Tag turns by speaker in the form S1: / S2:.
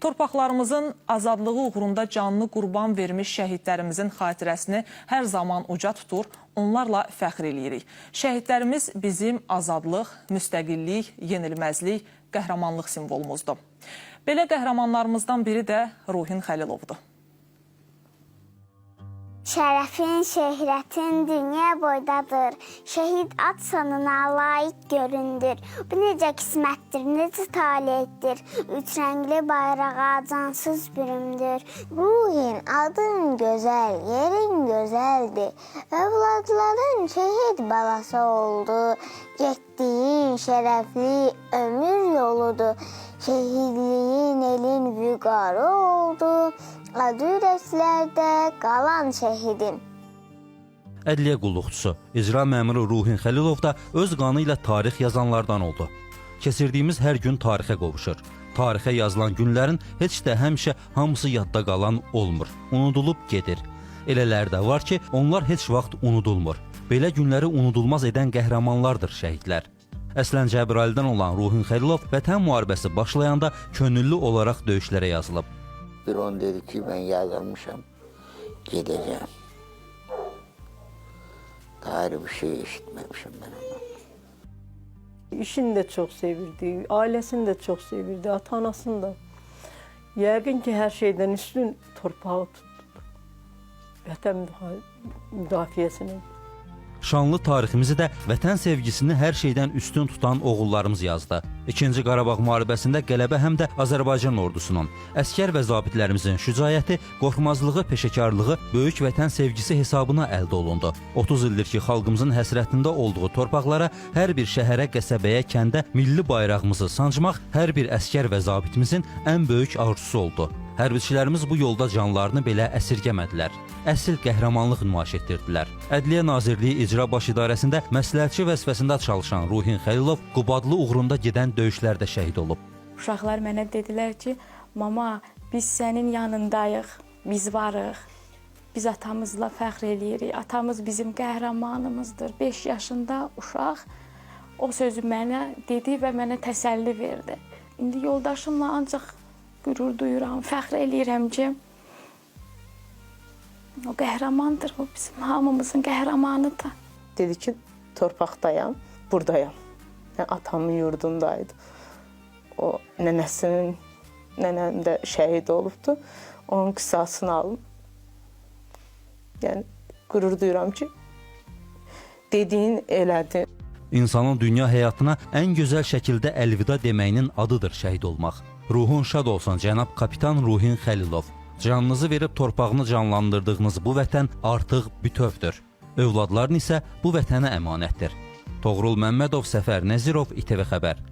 S1: Torpaqlarımızın azadlığı uğrunda canlı qurban vermiş şəhidlərimizin xatirəsini hər zaman uca tutur, onlarla fəxr eləyirik. Şəhidlərimiz bizim azadlıq, müstəqillik, yenilməzlik, qəhrəmanlıq simvolumuzdur. Belə qəhrəmanlarımızdan biri də Ruhin Xəlilovdur.
S2: Şərəfin, şöhrətin dünya boydadır. Şəhid ad sanına layiq göründür. Bu necə qismətdir, necə talihdir. Üç rəngli bayrağa cansız bürümdür.
S3: Ruhin adın gözəl, yerin gözəldir. Övladların şəhid balası oldu. Getdiyin şərəfli ömür yoludur. Şəhidliyin elin vüqarı ürəklərdə qalan şəhidin.
S4: Ədliyyə qulluqçusu, icra məmuru Ruhin Xəlilov da öz qanı ilə tarix yazanlardan oldu. Keçirdiyimiz hər gün tarixə qovuşur. Tarixə yazılan günlərin heç də həmişə hamısı yadda qalan olmur. Unudulub gedir. Elələri də var ki, onlar heç vaxt unudulmur. Belə günləri unudulmaz edən qəhrəmanlardır şəhidlər. Əslən Cəbrayıldan olan Ruhin Xəlilov vətən müharibəsi başlayanda könüllü olaraq döyüşlərə yazılıb.
S5: Bir on dedi ki ben yazılmışım. Gideceğim. Gayrı bir şey işitmemişim ben ama.
S6: İşini də çox sevirdi, ailəsini də çox sevirdi, ata-anasını da. Yəqin ki, hər şeydən üstün torpağı tutdu. Vətən müdafiəsini.
S4: Şanlı tariximizi də vətən sevgisini hər şeydən üstün tutan oğullarımız yazdı. İkinci Qarabağ müharibəsində qələbə həm də Azərbaycan ordusunun, əskər və zabitlərimizin şücaəti, qorxmazlığı, peşəkarlığı, böyük vətən sevgisi hesabına əldə olundu. 30 ildir ki, xalqımızın həsrətində olduğu torpaqlara, hər bir şəhərə, qəsəbəyə, kəndə milli bayrağımızı sancmaq hər bir əskər və zabitimizin ən böyük arzusu oldu. Hərbiçilərimiz bu yolda canlarını belə əsirgəmədilər. Əsl qəhrəmanlıq nümayiş etdirdilər. Ədliyyə Nazirliyi İcra Baş İdarəsində məsləhətçi vəzifəsində çalışan Ruhin Xəlilov Qubadlı uğrunda gedən döyüşlərdə şəhid olub.
S7: Uşaqlar mənə dedilər ki, mama, biz sənin yanındayıq, biz varıq. Biz atamızla fəxr eləyirik. Atamız bizim qəhrəmanımızdır. 5 yaşında uşaq o sözü mənə dedi və mənə təsəlli verdi. İndi yoldaşımla ancaq qürur duyuram, fəxr eləyirəm ki, o qəhrəmandır, o bizim hamımızın qəhrəmanıdır.
S6: Dedi ki, torpaqdayam, buradayam. Yəni, atamın yurdundaydı. O nənəsinin, nənəm də şəhid olubdu. Onun qisasını alım. Yəni, qürur duyuram ki, dediyin elədi.
S4: İnsanın dünya həyatına ən gözəl şəkildə əlvida deməyinin adıdır şəhid olmaq. Ruhun şad olsun cənab kapitan Ruhin Xəlilov. Canınızı verib torpağını canlandırdığınız bu vətən artıq bütövdür. Övladların isə bu vətənə əmanətdir. Toğrul Məmmədov, Səfər Nəzirov, İTV xəbər.